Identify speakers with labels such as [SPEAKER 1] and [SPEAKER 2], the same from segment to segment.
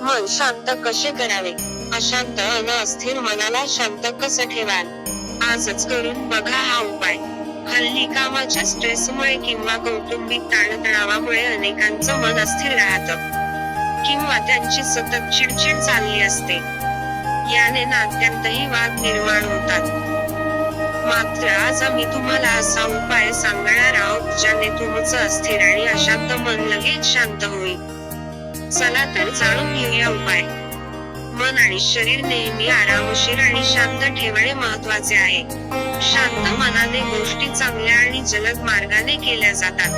[SPEAKER 1] मन शांत कसे करावे? अशांत अन अस्थिर मनाला शांत कसं ठेवाल? आजच करून बघा हा उपाय. हल्ली कामाच्या स्ट्रेसमुळे किंवा कौटुंबिक ताणतणावामुळे अनेकांचं मन अस्थिर राहतं. किंवा त्यांची सतत चिडचिड चालली असते. याने नात्यांतही वाद निर्माण होतात. मात्र आज आम्ही तुम्हाला असा उपाय सांगणार आहोत ज्याने तुमचं अस्थिर आणि अशांत मन लगेच शांत होईल. चला तर जाणून घेऊया उपाय. मन आणि शरीर नेहमी आरामशीर आणि शांत ठेवणे महत्त्वाचे आहे. शांत मनाने गोष्टी चांगल्या आणि जलद मार्गाने केल्या जातात.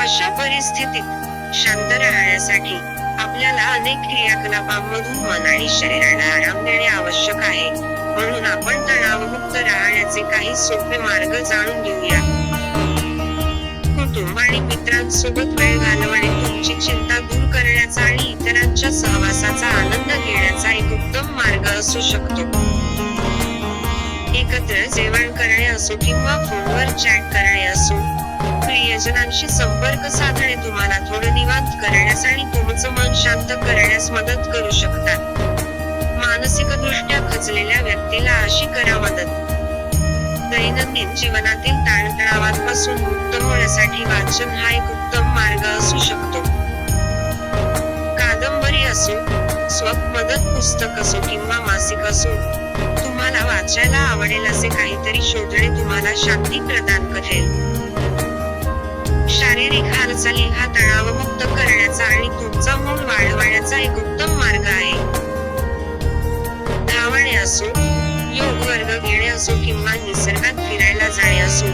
[SPEAKER 1] अशा परिस्थितीत शांत राहण्यासाठी आपल्याला अनेक क्रियाकलापांमधून मन आणि शरीराला आराम देणे आवश्यक आहे. म्हणून आपण तणावमुक्त राहण्याचे काही सोपे मार्ग जाणून घेऊया. कुटुंब आणि मित्रांसोबत वेळ घालवणे चिंता दूर करण्याचा आणि इतरांच्या सहवासाचा आनंद घेण्याचा एक उत्तम मार्ग असू शकतो. एकत्र जेवण करणे असो किंवा फोनवर चॅट करणे असो प्रियजनांशी संपर्क साधणे तुम्हाला थोडं निवांत करण्यास आणि तुमचं मन शांत करण्यास मदत करू शकतात. मानसिकदृष्ट्या खचलेल्या व्यक्तीला अशी करा मदत दैनंदिन जीवनातील ताणतणावांपासून मुक्त होण्यासाठी वाचन हा एक उत्तम मार्ग असू शकतो. असो स्वमदत पुस्तक असो किंवा मासिक असो तुम्हाला वाचायला आवडेल असे काहीतरी शोधणे तुम्हाला शांती प्रदान करेल. शारीरिक हालचाली हा तणावमुक्त करण्याचा आणि तुमचा मूड वाढवण्याचा एक उत्तम मार्ग आहे. धावणे असो योग वर्ग घेणे असो किंवा निसर्गात फिरायला जाणे असो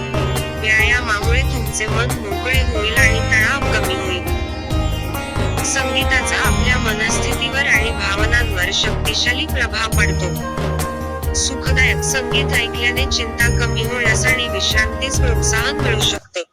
[SPEAKER 1] व्यायामामुळे तुमचे मन मोकळे होईल मनस्थितीवर आणि भावनांवर शक्तिशाली प्रभाव पडतो. सुखदायक संगीत ऐकल्याने चिंता कमी होण्यास आणि विश्रांतीस प्रोत्साहन मिळू शकते.